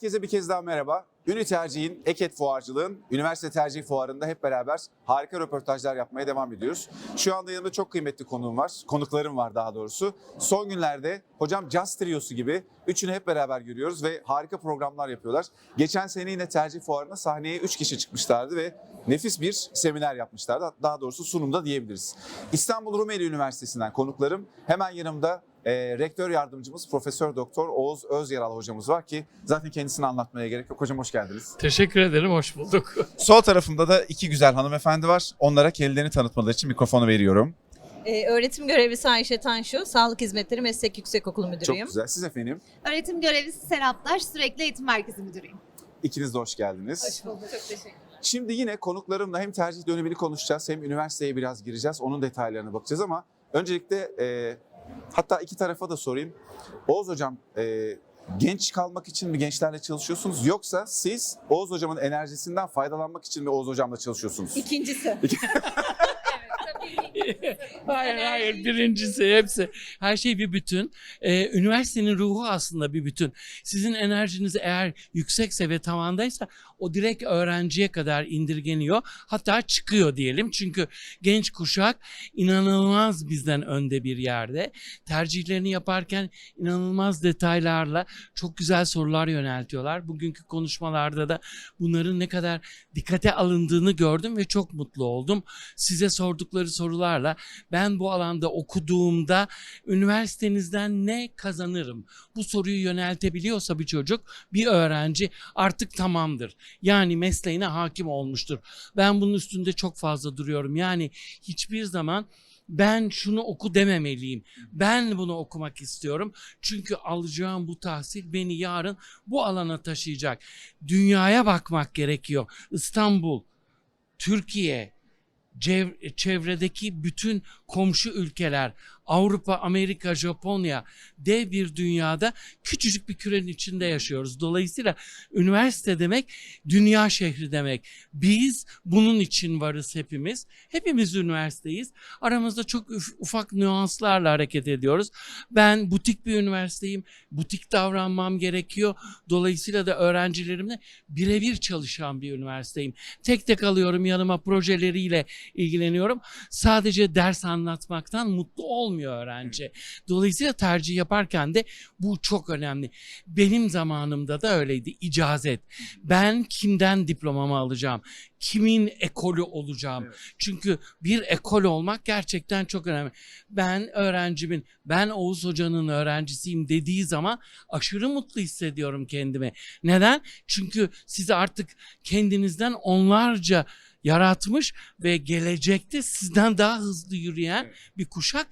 Herkese bir kez daha merhaba. Ünü Tercih'in, Eket Fuarcılığın, Üniversite Tercih Fuarı'nda hep beraber harika röportajlar yapmaya devam ediyoruz. Şu anda yanımda çok kıymetli konuğum var, konuklarım var daha doğrusu. Son günlerde hocam Jazz Triosu gibi üçünü hep beraber görüyoruz ve harika programlar yapıyorlar. Geçen sene yine Tercih Fuarı'na sahneye üç kişi çıkmışlardı ve nefis bir seminer yapmışlardı. Daha doğrusu sunumda diyebiliriz. İstanbul Rumeli Üniversitesi'nden konuklarım hemen yanımda e, rektör yardımcımız Profesör Doktor Oğuz Özyaral hocamız var ki zaten kendisini anlatmaya gerek yok. Hocam hoş geldiniz. Teşekkür ederim, hoş bulduk. Sol tarafımda da iki güzel hanımefendi var. Onlara kendilerini tanıtmaları için mikrofonu veriyorum. Ee, öğretim görevlisi Ayşe Tanşu, Sağlık Hizmetleri Meslek Yüksekokulu Çok Müdürüyüm. güzel. Siz efendim. Öğretim görevlisi Serap Taş, sürekli eğitim merkezi müdürüyüm. İkiniz de hoş geldiniz. Hoş bulduk. Çok teşekkürler. Şimdi yine konuklarımla hem tercih dönemini konuşacağız hem üniversiteye biraz gireceğiz. Onun detaylarına bakacağız ama öncelikle e, hatta iki tarafa da sorayım. Oğuz hocam e, genç kalmak için mi gençlerle çalışıyorsunuz yoksa siz Oğuz hocamın enerjisinden faydalanmak için mi Oğuz hocamla çalışıyorsunuz? İkincisi. hayır hayır, birincisi hepsi. Her şey bir bütün. Ee, üniversitenin ruhu aslında bir bütün. Sizin enerjiniz eğer yüksekse ve tavandaysa o direkt öğrenciye kadar indirgeniyor. Hatta çıkıyor diyelim. Çünkü genç kuşak inanılmaz bizden önde bir yerde. Tercihlerini yaparken inanılmaz detaylarla çok güzel sorular yöneltiyorlar. Bugünkü konuşmalarda da bunların ne kadar dikkate alındığını gördüm ve çok mutlu oldum. Size sordukları sorularla ben bu alanda okuduğumda üniversitenizden ne kazanırım? Bu soruyu yöneltebiliyorsa bir çocuk, bir öğrenci artık tamamdır. Yani mesleğine hakim olmuştur. Ben bunun üstünde çok fazla duruyorum. Yani hiçbir zaman ben şunu oku dememeliyim. Ben bunu okumak istiyorum. Çünkü alacağım bu tahsil beni yarın bu alana taşıyacak. Dünyaya bakmak gerekiyor. İstanbul, Türkiye, çevredeki bütün komşu ülkeler, Avrupa, Amerika, Japonya dev bir dünyada küçücük bir kürenin içinde yaşıyoruz. Dolayısıyla üniversite demek dünya şehri demek. Biz bunun için varız hepimiz. Hepimiz üniversiteyiz. Aramızda çok ufak nüanslarla hareket ediyoruz. Ben butik bir üniversiteyim. Butik davranmam gerekiyor. Dolayısıyla da öğrencilerimle birebir çalışan bir üniversiteyim. Tek tek alıyorum yanıma projeleriyle ilgileniyorum. Sadece ders anlatmaktan mutlu olmuyor öğrenci. Dolayısıyla tercih yaparken de bu çok önemli. Benim zamanımda da öyleydi. icazet. Ben kimden diplomamı alacağım? Kimin ekolü olacağım? Evet. Çünkü bir ekol olmak gerçekten çok önemli. Ben öğrencimin, ben Oğuz Hoca'nın öğrencisiyim dediği zaman aşırı mutlu hissediyorum kendimi. Neden? Çünkü sizi artık kendinizden onlarca yaratmış ve gelecekte sizden daha hızlı yürüyen Evet. bir kuşak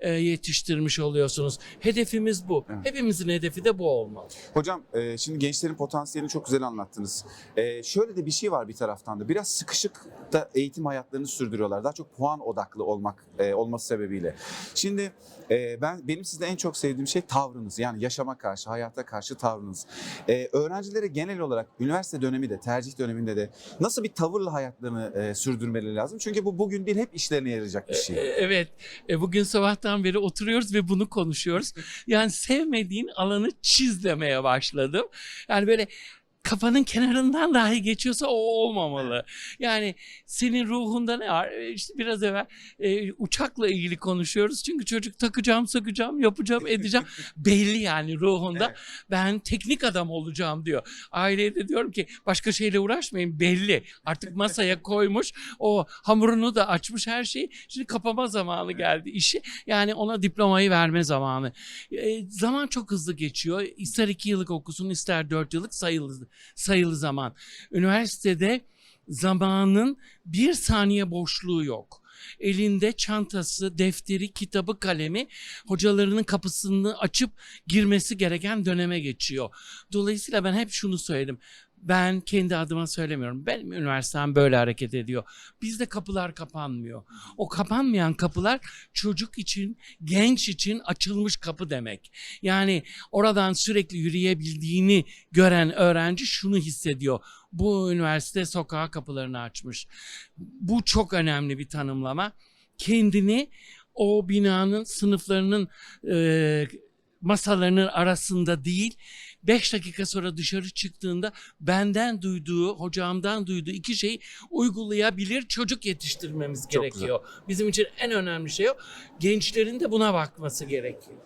e, yetiştirmiş oluyorsunuz. Hedefimiz bu. Evet. Hepimizin hedefi de bu olmalı. Hocam e, şimdi gençlerin potansiyelini çok güzel anlattınız. E, şöyle de bir şey var bir taraftan da biraz sıkışık da eğitim hayatlarını sürdürüyorlar. Daha çok puan odaklı olmak e, olması sebebiyle. Şimdi e, ben benim sizde en çok sevdiğim şey tavrınız. Yani yaşama karşı, hayata karşı tavrınız. E, öğrencilere genel olarak üniversite dönemi de, tercih döneminde de nasıl bir tavırla hayatlarını e, sürdürmeleri lazım? Çünkü bu bugün değil hep işlerine yarayacak bir E, şey. Evet. E, bugün sabahtan beri oturuyoruz ve bunu konuşuyoruz. Yani sevmediğin alanı çiz demeye başladım. Yani böyle kafanın kenarından dahi geçiyorsa o olmamalı. Yani senin ruhunda ne var? E, İşte biraz evvel e, uçakla ilgili konuşuyoruz. Çünkü çocuk takacağım, sakacağım, yapacağım, edeceğim. Belli yani ruhunda. Evet. Ben teknik adam olacağım diyor. Aileye de diyorum ki başka şeyle uğraşmayın belli. Artık masaya koymuş. O hamurunu da açmış her şeyi. Şimdi kapama zamanı geldi işi. Yani ona diplomayı verme zamanı. E, zaman çok hızlı geçiyor. İster iki yıllık okusun ister dört yıllık sayılı, sayılı zaman. Üniversitede zamanın bir saniye boşluğu yok. Elinde çantası, defteri, kitabı, kalemi hocalarının kapısını açıp girmesi gereken döneme geçiyor. Dolayısıyla ben hep şunu söyledim. Ben kendi adıma söylemiyorum. Benim üniversitem böyle hareket ediyor. Bizde kapılar kapanmıyor. O kapanmayan kapılar çocuk için, genç için açılmış kapı demek. Yani oradan sürekli yürüyebildiğini gören öğrenci şunu hissediyor. Bu üniversite sokağa kapılarını açmış. Bu çok önemli bir tanımlama. Kendini o binanın sınıflarının e, masalarının arasında değil, 5 dakika sonra dışarı çıktığında benden duyduğu, hocamdan duyduğu iki şeyi uygulayabilir çocuk yetiştirmemiz Çok gerekiyor. Bizim için en önemli şey o. Gençlerin de buna bakması gerekiyor.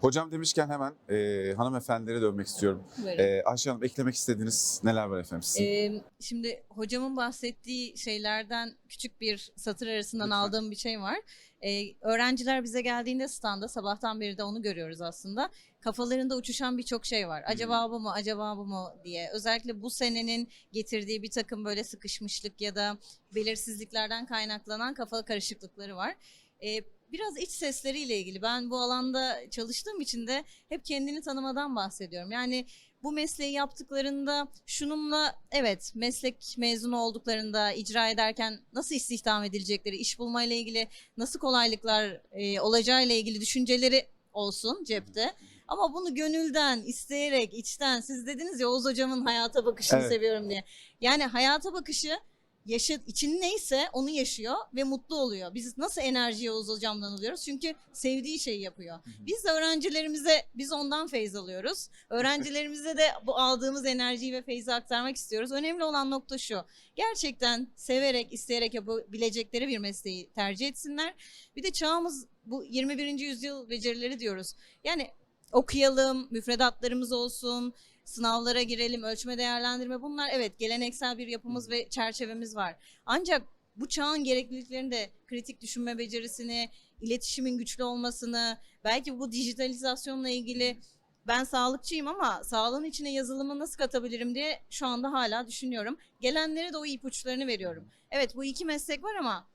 Hocam demişken hemen e, hanımefendilere dönmek istiyorum. E, Ayşe Hanım eklemek istediğiniz neler var efendim sizin? Ee, şimdi hocamın bahsettiği şeylerden küçük bir satır arasından Lütfen. aldığım bir şey var. Ee, öğrenciler bize geldiğinde standa sabahtan beri de onu görüyoruz aslında. Kafalarında uçuşan birçok şey var. Acaba bu mu, acaba bu mu diye. Özellikle bu senenin getirdiği bir takım böyle sıkışmışlık ya da belirsizliklerden kaynaklanan kafa karışıklıkları var. Ee, biraz iç sesleriyle ilgili. Ben bu alanda çalıştığım için de hep kendini tanımadan bahsediyorum. Yani bu mesleği yaptıklarında şununla evet meslek mezunu olduklarında icra ederken nasıl istihdam edilecekleri, iş bulmayla ilgili nasıl kolaylıklar e, olacağıyla ilgili düşünceleri olsun cepte. Ama bunu gönülden, isteyerek, içten siz dediniz ya Oğuz hocamın hayata bakışını Evet. seviyorum diye. Yani hayata bakışı yaşa, için neyse onu yaşıyor ve mutlu oluyor. Biz nasıl enerjiyi Oğuz hocamdan alıyoruz? Çünkü sevdiği şeyi yapıyor. Biz de öğrencilerimize biz ondan feyz alıyoruz. Öğrencilerimize de bu aldığımız enerjiyi ve feyzi aktarmak istiyoruz. Önemli olan nokta şu. Gerçekten severek, isteyerek yapabilecekleri bir mesleği tercih etsinler. Bir de çağımız bu 21. yüzyıl becerileri diyoruz. Yani okuyalım, müfredatlarımız olsun, sınavlara girelim, ölçme değerlendirme bunlar evet geleneksel bir yapımız ve çerçevemiz var. Ancak bu çağın gerekliliklerini de kritik düşünme becerisini, iletişimin güçlü olmasını, belki bu dijitalizasyonla ilgili ben sağlıkçıyım ama sağlığın içine yazılımı nasıl katabilirim diye şu anda hala düşünüyorum. Gelenlere de o ipuçlarını veriyorum. Evet bu iki meslek var ama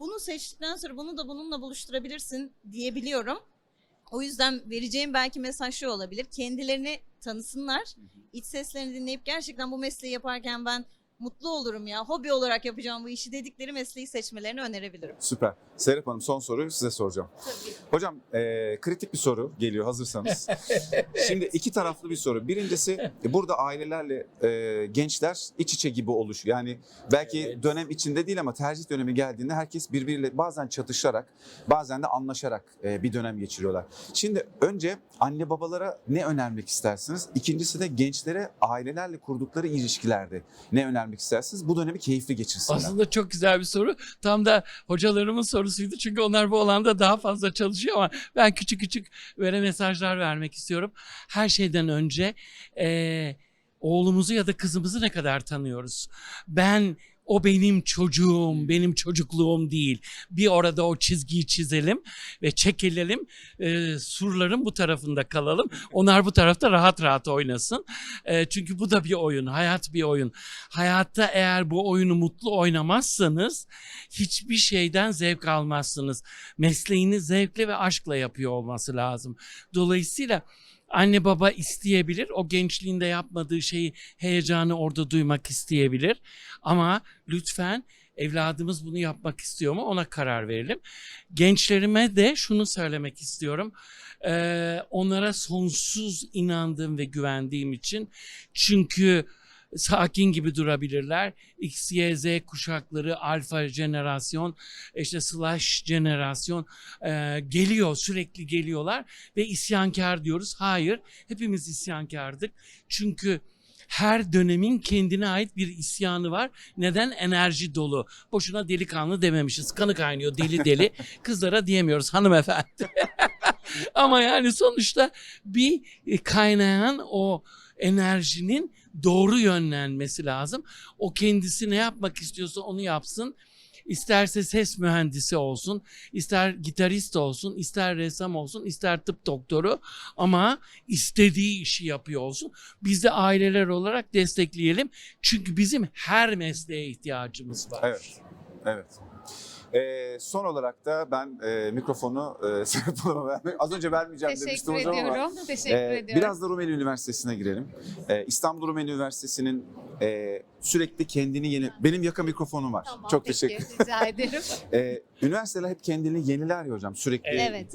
bunu seçtikten sonra bunu da bununla buluşturabilirsin diyebiliyorum. O yüzden vereceğim belki mesaj şu olabilir. Kendilerini tanısınlar. iç seslerini dinleyip gerçekten bu mesleği yaparken ben mutlu olurum ya. Hobi olarak yapacağım bu işi dedikleri mesleği seçmelerini önerebilirim. Süper. Serap Hanım son soruyu size soracağım. Hocam e, kritik bir soru geliyor hazırsanız. Şimdi iki taraflı bir soru. Birincisi e, burada ailelerle e, gençler iç içe gibi oluş. Yani belki Evet. dönem içinde değil ama tercih dönemi geldiğinde herkes birbiriyle bazen çatışarak bazen de anlaşarak e, bir dönem geçiriyorlar. Şimdi önce anne babalara ne önermek istersiniz? İkincisi de gençlere ailelerle kurdukları ilişkilerde ne önermek istersiniz? Bu dönemi keyifli geçirsinler. Aslında çok güzel bir soru. Tam da hocalarımın sorusuydu. Çünkü onlar bu alanda daha fazla çalışıyor ama ben küçük küçük böyle mesajlar vermek istiyorum. Her şeyden önce eee, oğlumuzu ya da kızımızı ne kadar tanıyoruz? Ben o benim çocuğum, benim çocukluğum değil. Bir orada o çizgiyi çizelim ve çekilelim. Eee, surların bu tarafında kalalım. Onlar bu tarafta rahat rahat oynasın. Eee, çünkü bu da bir oyun, hayat bir oyun. Hayatta eğer bu oyunu mutlu oynamazsanız hiçbir şeyden zevk almazsınız. Mesleğini zevkle ve aşkla yapıyor olması lazım. Dolayısıyla anne baba isteyebilir. O gençliğinde yapmadığı şeyi heyecanı orada duymak isteyebilir. Ama lütfen evladımız bunu yapmak istiyor mu ona karar verelim. Gençlerime de şunu söylemek istiyorum. Ee, onlara sonsuz inandığım ve güvendiğim için çünkü sakin gibi durabilirler. X, Y, Z kuşakları, alfa jenerasyon, işte slash jenerasyon e, geliyor, sürekli geliyorlar ve isyankar diyoruz. Hayır, hepimiz isyankardık. Çünkü her dönemin kendine ait bir isyanı var. Neden? Enerji dolu. Boşuna delikanlı dememişiz. Kanı kaynıyor deli deli. Kızlara diyemiyoruz hanımefendi. Ama yani sonuçta bir kaynayan o enerjinin doğru yönlenmesi lazım. O kendisi ne yapmak istiyorsa onu yapsın. İsterse ses mühendisi olsun, ister gitarist olsun, ister ressam olsun, ister tıp doktoru ama istediği işi yapıyor olsun. Biz de aileler olarak destekleyelim. Çünkü bizim her mesleğe ihtiyacımız var. Evet. Evet. Ee, son olarak da ben e, mikrofonu e, Serap Hanım'a vermek... Az önce vermeyeceğim demiştim Teşekkür hocam ama... ediyorum. Teşekkür Ee, ediyorum. biraz da Rumeli Üniversitesi'ne girelim. Ee, İstanbul Rumeli Üniversitesi'nin e, sürekli kendini yeni... Benim yaka mikrofonum var. Tamam, Çok peki, teşekkür Rica ederim. Ee, üniversiteler hep kendini yeniler ya hocam sürekli. Evet.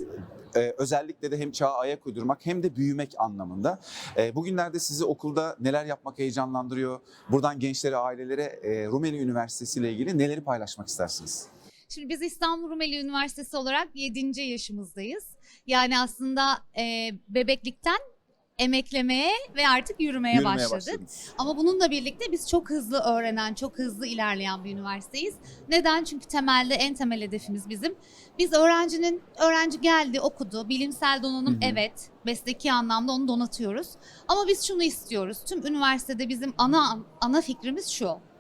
Ee, özellikle de hem çağa ayak uydurmak hem de büyümek anlamında. Ee, bugünlerde sizi okulda neler yapmak heyecanlandırıyor? Buradan gençlere, ailelere e, Rumeli Üniversitesi ile ilgili neleri paylaşmak istersiniz? Şimdi biz İstanbul Rumeli Üniversitesi olarak 7. yaşımızdayız. Yani aslında e, bebeklikten emeklemeye ve artık yürümeye, Yürümeye başladık. başladınız. Ama bununla birlikte biz çok hızlı öğrenen, çok hızlı ilerleyen bir üniversiteyiz. Neden? Çünkü temelde en temel hedefimiz bizim. Biz öğrencinin, öğrenci geldi, okudu, bilimsel donanım Hı hı. evet, mesleki anlamda onu donatıyoruz. Ama biz şunu istiyoruz. Tüm üniversitede bizim ana ana fikrimiz şu.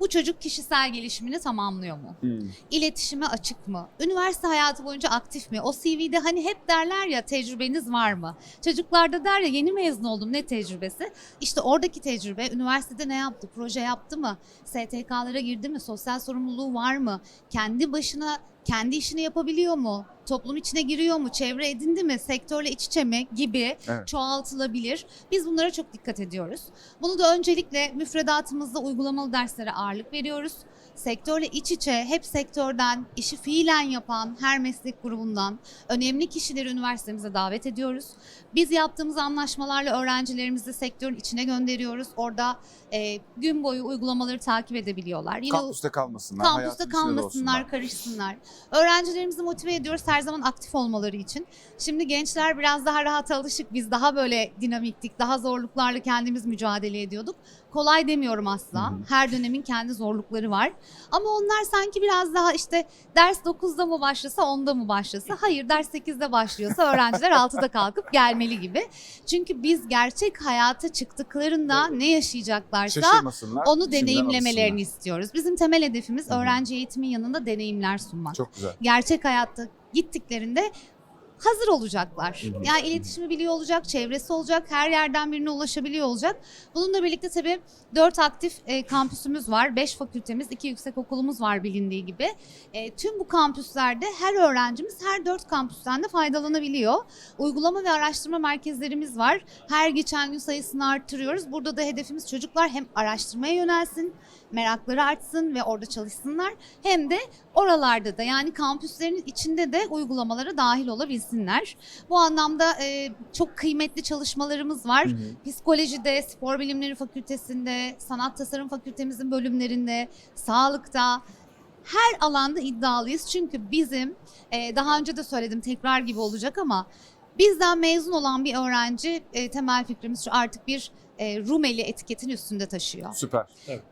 Bu çocuk kişisel gelişimini tamamlıyor mu? Hmm. İletişime açık mı? Üniversite hayatı boyunca aktif mi? O CV'de hani hep derler ya tecrübeniz var mı? Çocuklarda der ya yeni mezun oldum ne tecrübesi? İşte oradaki tecrübe üniversitede ne yaptı? Proje yaptı mı? STK'lara girdi mi? Sosyal sorumluluğu var mı? Kendi başına kendi işini yapabiliyor mu? Toplum içine giriyor mu? Çevre edindi mi? Sektörle iç içe mi? Gibi Evet. çoğaltılabilir. Biz bunlara çok dikkat ediyoruz. Bunu da öncelikle müfredatımızda uygulamalı derslere ağırlık veriyoruz. Sektörle iç içe hep sektörden işi fiilen yapan her meslek grubundan önemli kişileri üniversitemize davet ediyoruz. Biz yaptığımız anlaşmalarla öğrencilerimizi sektörün içine gönderiyoruz. Orada e, gün boyu uygulamaları takip edebiliyorlar. Yine Kampüste kalmasınlar. Kampüste kalmasınlar, karışsınlar. Öğrencilerimizi motive ediyoruz her zaman aktif olmaları için. Şimdi gençler biraz daha rahat alışık. Biz daha böyle dinamiktik, daha zorluklarla kendimiz mücadele ediyorduk. Kolay demiyorum asla. Her dönemin kendi zorlukları var. Ama onlar sanki biraz daha işte ders 9'da mı başlasa 10'da mı başlasa? Hayır ders 8'de başlıyorsa öğrenciler 6'da kalkıp gelmeli gibi. Çünkü biz gerçek hayata çıktıklarında ne yaşayacaklarsa onu deneyimlemelerini istiyoruz. Bizim temel hedefimiz öğrenci eğitimin yanında deneyimler sunmak. Çok güzel. Gerçek hayatta gittiklerinde hazır olacaklar. Yani iletişimi biliyor olacak, çevresi olacak, her yerden birine ulaşabiliyor olacak. Bununla birlikte tabii 4 aktif e, kampüsümüz var, 5 fakültemiz, 2 yüksek okulumuz var bilindiği gibi. E, tüm bu kampüslerde her öğrencimiz her 4 kampüsten de faydalanabiliyor. Uygulama ve araştırma merkezlerimiz var. Her geçen gün sayısını arttırıyoruz. Burada da hedefimiz çocuklar hem araştırmaya yönelsin, merakları artsın ve orada çalışsınlar. Hem de oralarda da yani kampüslerin içinde de uygulamalara dahil olabilsinler. Bu anlamda e, çok kıymetli çalışmalarımız var. Hı hı. Psikolojide, spor bilimleri fakültesinde, sanat tasarım fakültemizin bölümlerinde, sağlıkta her alanda iddialıyız. Çünkü bizim e, daha önce de söyledim tekrar gibi olacak ama bizden mezun olan bir öğrenci e, temel fikrimiz şu artık bir e, Rumeli etiketini üstünde taşıyor. Süper.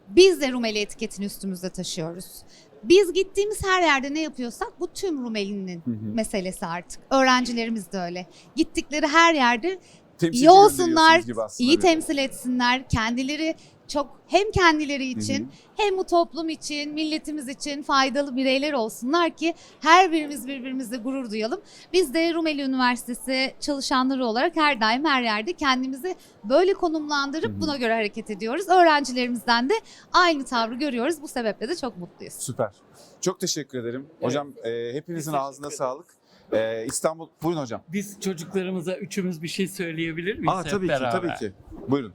Biz de Rumeli etiketini üstümüzde taşıyoruz. Biz gittiğimiz her yerde ne yapıyorsak bu tüm Rumeli'nin Hı hı. meselesi artık. Öğrencilerimiz de öyle. Gittikleri her yerde Temsilci iyi olsunlar, iyi temsil etsinler, kendileri çok hem kendileri Hı hı. için hem bu toplum için, milletimiz için faydalı bireyler olsunlar ki her birimiz birbirimizle gurur duyalım. Biz de Rumeli Üniversitesi çalışanları olarak her daim her yerde kendimizi böyle konumlandırıp Hı hı. buna göre hareket ediyoruz. Öğrencilerimizden de aynı tavrı görüyoruz. Bu sebeple de çok mutluyuz. Süper. Çok teşekkür ederim. Hocam e, hepinizin Teşekkür ağzına ederim. sağlık. E, İstanbul, buyurun hocam. Biz çocuklarımıza üçümüz bir şey söyleyebilir miyiz Aa hep tabii ki, beraber? tabii ki. Buyurun.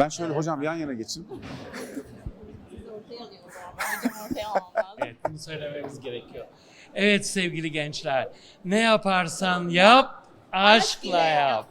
Ben şöyle hocam yan yana geçin. Ortaya. Hocam ortaya almam Evet, bunu söylememiz gerekiyor. Evet sevgili gençler, ne yaparsan yap, aşkla yap.